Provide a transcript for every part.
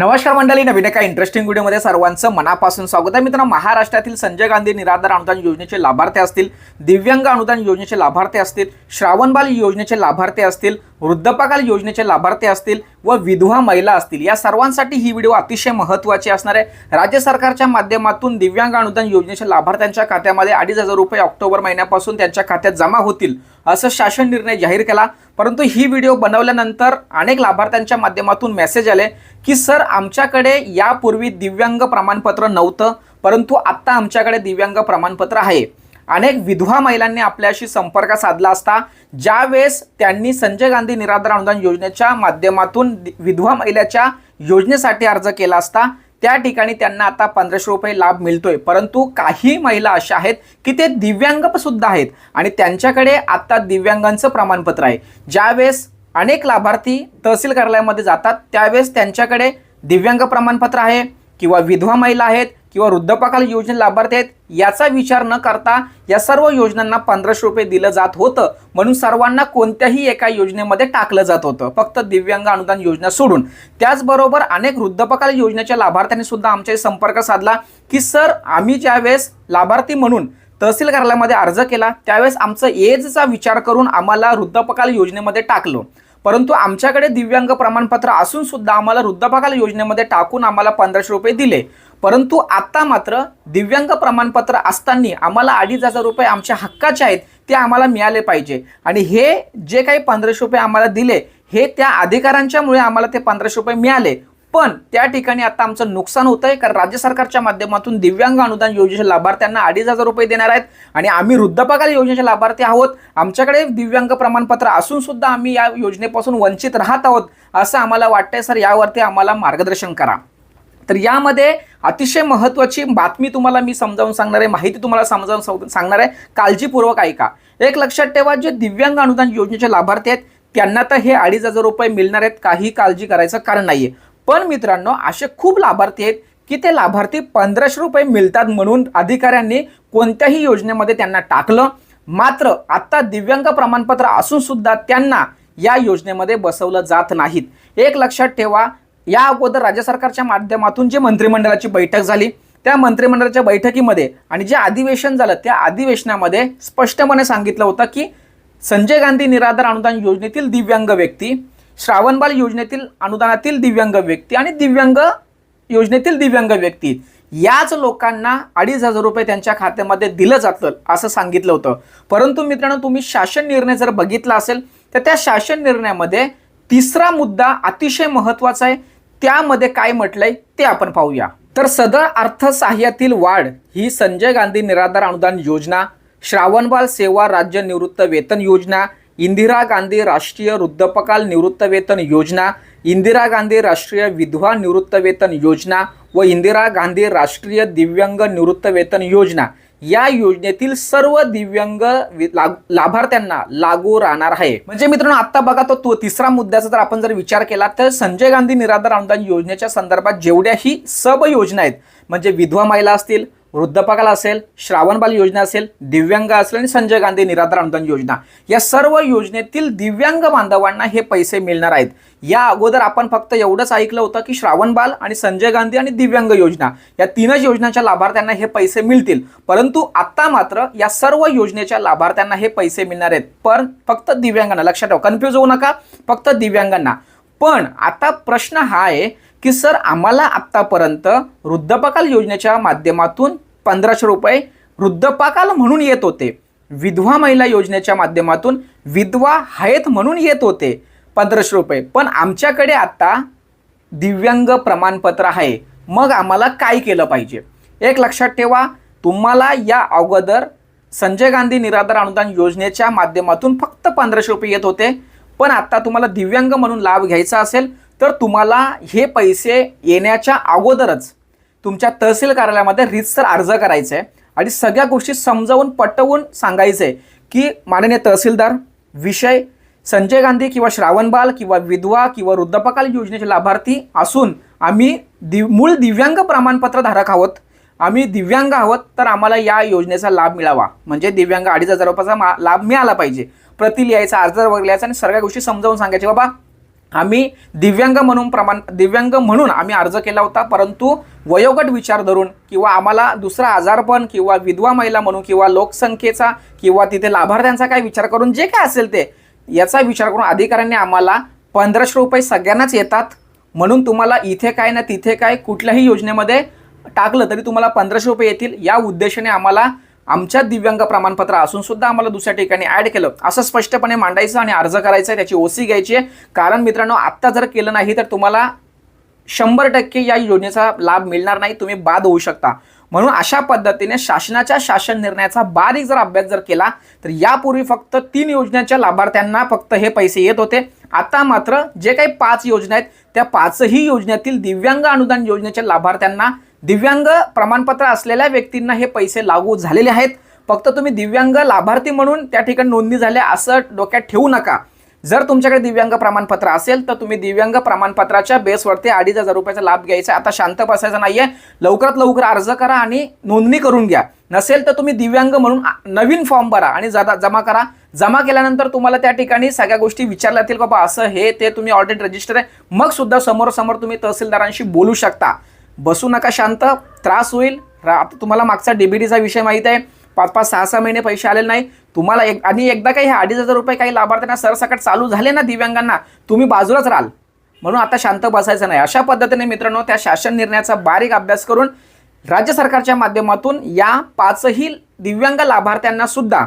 नमस्कार मंडळी नवीन एका इंटरेस्टिंग व्हिडिओमध्ये सर्वांचं मनापासून स्वागत आहे. मित्रांनो महाराष्ट्रातील संजय गांधी निराधार अनुदान योजनेचे लाभार्थी असतील दिव्यांग अनुदान योजनेचे लाभार्थी असतील श्रावणबाल योजनेचे लाभार्थी असतील वृद्धपकाल योजनेचे लाभार्थी असतील व विधवा महिला असतील या सर्वांसाठी ही व्हिडिओ अतिशय महत्त्वाची असणार आहे. राज्य सरकारच्या माध्यमातून दिव्यांग अनुदान योजनेच्या लाभार्थ्यांच्या खात्यामध्ये अडीच हजार रुपये ऑक्टोबर महिन्यापासून त्यांच्या खात्यात जमा होतील असं शासन निर्णय जाहीर केला. परंतु ही व्हिडिओ बनवल्यानंतर अनेक लाभार्थ्यांच्या माध्यमातून मेसेज आले की सर आमच्याकडे यापूर्वी दिव्यांग प्रमाणपत्र नव्हतं परंतु आत्ता आमच्याकडे दिव्यांग प्रमाणपत्र आहे. अनेक विधवा महिलांनी आपल्याशी संपर्क साधला असता ज्यावेळेस त्यांनी संजय गांधी निराधार अनुदान योजनेच्या माध्यमातून दि- विधवा महिलेच्या योजनेसाठी अर्ज केला असता त्या ठिकाणी त्यांना आता पंधराशे रुपये लाभ मिळतोय. परंतु काही महिला अशा आहेत की ते दिव्यांग सुद्धा आहेत आणि त्यांच्याकडे आता दिव्यांगांचं प्रमाणपत्र आहे. ज्यावेळेस अनेक लाभार्थी तहसील कार्यालयामध्ये जातात त्यावेळेस त्यांच्याकडे दिव्यांग प्रमाणपत्र आहे. किंवा विधवा महिला आहेत किंवा वृद्धपकाल योजने लाभार्थी आहेत याचा विचार न करता या सर्व योजनांना पंधराशे रुपये दिलं जात होतं. म्हणून सर्वांना कोणत्याही एका योजनेमध्ये टाकलं जात होतं. फक्त दिव्यांग अनुदान योजना सोडून. त्याचबरोबर अनेक वृद्धपकाल योजनेच्या लाभार्थ्यांनी सुद्धा आमच्या संपर्क साधला की सर आम्ही ज्यावेळेस लाभार्थी म्हणून तहसील कार्यालयामध्ये अर्ज केला त्यावेळेस आमचं एजचा विचार करून आम्हाला वृद्धपकाल योजनेमध्ये टाकलं. परंतु आमच्याकडे दिव्यांग प्रमाणपत्र असून सुद्धा आम्हाला वृद्धापकाल योजनेमध्ये टाकून आम्हाला पंधराशे रुपये दिले. परंतु आता मात्र दिव्यांग प्रमाणपत्र असताना आम्हाला अडीच हजार रुपये आमच्या हक्काचे आहेत ते आम्हाला मिळाले पाहिजे. आणि हे जे काही पंधराशे रुपये आम्हाला दिले हे त्या अधिकाऱ्यांच्यामुळे आम्हाला ते पंधराशे रुपये मिळाले. पण त्या ठिकाणी आता आमचं नुकसान होत आहे कारण राज्य सरकारच्या माध्यमातून दिव्यांग अनुदान योजनेच्या लाभार्थ्यांना अडीच हजार रुपये देणार आहेत आणि आम्ही वृद्धपकाल योजनेचे लाभार्थी आहोत. आमच्याकडे दिव्यांग प्रमाणपत्र असून सुद्धा आम्ही या योजनेपासून वंचित राहत आहोत असं आम्हाला वाटतंय. सर यावरती आम्हाला मार्गदर्शन करा. तर यामध्ये अतिशय महत्त्वाची बातमी तुम्हाला मी समजावून सांगणार आहे माहिती तुम्हाला समजावून सांगणार आहे. काळजीपूर्वक ऐका. एक लक्षात ठेवा जे दिव्यांग अनुदान योजनेचे लाभार्थी आहेत त्यांना तर हे अडीच हजार रुपये मिळणार आहेत. काही काळजी करायचं कारण नाही आहे पण मित्रांनो असे खूप लाभार्थी आहेत की ते लाभार्थी पंधराशे रुपये मिळतात म्हणून अधिकाऱ्यांनी कोणत्याही योजनेमध्ये त्यांना टाकलं. मात्र आत्ता दिव्यांग प्रमाणपत्र असून सुद्धा त्यांना या योजनेमध्ये बसवलं जात नाहीत. एक लक्षात ठेवा या अगोदर राज्य सरकारच्या माध्यमातून जी मंत्रिमंडळाची बैठक झाली त्या मंत्रिमंडळाच्या बैठकीमध्ये आणि जे अधिवेशन झालं त्या अधिवेशनामध्ये स्पष्टपणे सांगितलं होतं की संजय गांधी निराधार अनुदान योजनेतील दिव्यांग व्यक्ती श्रावणबाल योजनेतील अनुदानातील दिव्यांग व्यक्ती आणि दिव्यांग योजनेतील दिव्यांग व्यक्ती. याच लोकांना अडीच हजार रुपये त्यांच्या खात्यामध्ये दिलं जातं असं सांगितलं होतं. परंतु मित्रांनो तुम्ही शासन निर्णय जर बघितला असेल तर त्या शासन निर्णयामध्ये तिसरा मुद्दा अतिशय महत्त्वाचा आहे. त्यामध्ये काय म्हटलंय ते आपण पाहूया. तर सदर अर्थसहाय्यातील वाढ ही संजय गांधी निराधार अनुदान योजना श्रावणबाल सेवा राज्य निवृत्त वेतन योजना इंदिरा गांधी राष्ट्रीय वृद्धपकाल निवृत्तवेतन योजना इंदिरा गांधी राष्ट्रीय विधवा निवृत्तवेतन योजना व इंदिरा गांधी राष्ट्रीय दिव्यांग निवृत्तवेतन योजना या योजनेतील सर्व दिव्यांग लाभार्थ्यांना लागू राहणार आहे. म्हणजे मित्रांनो आता बघा तो तो तिसरा मुद्द्याचा जर आपण जर विचार केला तर संजय गांधी निराधार अनुदान योजनेच्या संदर्भात जेवढ्याही सब योजना आहेत म्हणजे विधवा महिला असतील वृद्धपकाल असेल श्रावणबाल योजना असेल दिव्यांग असेल आणि संजय गांधी निराधार अनुदान योजना. या सर्व योजनेतील दिव्यांग बांधवांना हे पैसे मिळणार आहेत. या अगोदर आपण फक्त एवढंच ऐकलं होतं की श्रावणबाल आणि संजय गांधी आणि दिव्यांग योजना या तीनच योजनांच्या लाभार्थ्यांना हे पैसे मिळतील. परंतु आता मात्र या सर्व योजनेच्या लाभार्थ्यांना हे पैसे मिळणार आहेत. पण फक्त दिव्यांगांना लक्षात ठेवा कन्फ्यूज होऊ नका. फक्त दिव्यांगांना. पण आता प्रश्न हा आहे की सर आम्हाला आत्तापर्यंत वृद्धपाकाल योजनेच्या माध्यमातून पंधराशे रुपये वृद्धपाकाल म्हणून येत होते. विधवा महिला योजनेच्या माध्यमातून विधवा आहेत म्हणून येत होते पंधराशे रुपये. पण आमच्याकडे आता दिव्यांग प्रमाणपत्र आहे. मग आम्हाला काय केलं पाहिजे? एक लक्षात ठेवा तुम्हाला या अगोदर संजय गांधी निराधार अनुदान योजनेच्या माध्यमातून फक्त पंधराशे रुपये येत होते. पण आता तुम्हाला दिव्यांग म्हणून लाभ घ्यायचा असेल तर तुम्हाला हे पैसे येण्याच्या अगोदरच तुमच्या तहसील कार्यालयामध्ये रितसर अर्ज करायचा आहे. आणि सगळ्या गोष्टी समजावून पटवून सांगायचं आहे की माननीय तहसीलदार विषय संजय गांधी किंवा श्रावणबाल किंवा विधवा किंवा वृद्धपकाल योजनेचे लाभार्थी असून आम्ही दिव मूळ दिव्यांग प्रमाणपत्र धारक आहोत. आम्ही दिव्यांग आहोत तर आम्हाला या योजनेचा लाभ मिळावा. म्हणजे दिव्यांग अडीच हजार रुपयाचा मा- लाभ मिळाला पाहिजे. प्रति लिहायचा अर्ज वगैरे लिहायचा आणि सगळ्या गोष्टी समजावून सांगायच्या. बाबा आम्ही दिव्यांग म्हणून प्रमाण दिव्यांग म्हणून आम्ही अर्ज केला होता परंतु वयोगट विचार धरून किंवा आम्हाला दुसरा आजारपण किंवा विधवा महिला म्हणून किंवा लोकसंख्येचा किंवा तिथे लाभार्थ्यांचा काय विचार करून जे काय असेल ते याचा विचार करून अधिकाऱ्यांनी आम्हाला पंधराशे रुपये सगळ्यांनाच येतात. म्हणून तुम्हाला इथे काय ना तिथे काय कुठल्याही योजनेमध्ये टाकलं तरी तुम्हाला पंधराशे रुपये येतील. या उद्देशाने आम्हाला आमच्या दिव्यांग प्रमाणपत्र असून सुद्धा आम्हाला दुसऱ्या ठिकाणी ऍड केलं. असं स्पष्टपणे मांडायचं आणि अर्ज करायचा आहे त्याची ओसी घ्यायची आहे. कारण मित्रांनो आत्ता जर केलं नाही तर तुम्हाला शंभर टक्के या योजनेचा लाभ मिळणार नाही तुम्ही बाद होऊ शकता. म्हणून अशा पद्धतीने शासनाच्या शासन निर्णयाचा बारीक जर अभ्यास जर केला तर यापूर्वी फक्त तीन योजनेच्या लाभार्थ्यांना फक्त हे पैसे येत होते. आता मात्र जे काही पाच योजना आहेत त्या पाचही योजनेतील दिव्यांग अनुदान योजनेच्या लाभार्थ्यांना दिव्यांग प्रमाणपत्र असलेल्या व्यक्तींना हे पैसे लागू झालेले आहेत. फक्त तुम्ही दिव्यांग लाभार्थी म्हणून त्या ठिकाणी नोंदणी झाल्या असं डोक्यात ठेवू नका. जर तुमच्याकडे दिव्यांग प्रमाणपत्र असेल तर तुम्ही दिव्यांग प्रमाणपत्राच्या बेसवरती अडीच हजार रुपयाचा लाभ घ्यायचा आता शांत बसायचं नाहीये. लवकरात लवकर अर्ज करा आणि नोंदणी करून घ्या. नसेल तर तुम्ही दिव्यांग म्हणून नवीन फॉर्म भरा आणि जदा- जमा करा. जमा केल्यानंतर तुम्हाला त्या ठिकाणी सगळ्या गोष्टी विचारल्या जातील बाबा असं हे ते तुम्ही ऑलरेडी रजिस्टर आहे. मग सुद्धा समोरासमोर तुम्ही तहसीलदारांशी बोलू शकता. बसू नका शांत त्रास होईल. रा- आता तुम्हाला मागचा डीबीडीचा विषय माहीत आहे. पाच पाच सहा सहा महिने पैसे आलेले नाही. तुम्हाला एक आणि एकदा काही हे अडीच हजार रुपये काही लाभार्थ्यांना सरसकट चालू झाले ना दिव्यांगांना तुम्ही बाजूलाच राहाल. म्हणून आता शांत बसायचं नाही. अशा पद्धतीने मित्रांनो त्या शासन निर्णयाचा बारीक अभ्यास करून राज्य सरकारच्या माध्यमातून या पाचही दिव्यांग लाभार्थ्यांना सुद्धा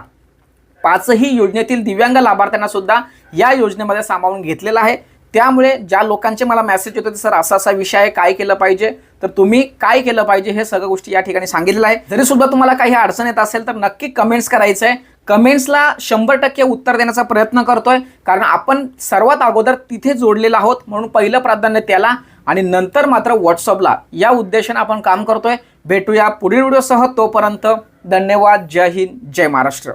पाचही योजनेतील दिव्यांग लाभार्थ्यांना सुद्धा या योजनेमध्ये सामावून घेतलेला आहे. त्यामुळे ज्या लोकांचे मला मेसेज येतो सर असा असा विषय आहे काय केलं पाहिजे? तर तुम्ही काय केलं पाहिजे हे सगळं गोष्टी या ठिकाणी सांगितलेलं आहे. जरी सुद्धा तुम्हाला काही अडचण येत असेल तर नक्की कमेंट्स करायचं आहे कमेंट्सला शंभर टक्के उत्तर देण्याचा प्रयत्न करतोय. कारण आपण सर्वात अगोदर तिथे जोडलेला आहोत म्हणून पहिलं प्राधान्य त्याला आणि नंतर मात्र व्हॉट्सअपला या उद्देशाने आपण काम करतोय. भेटूया पुढील व्हिडिओसह. तोपर्यंत धन्यवाद. जय हिंद. जय महाराष्ट्र.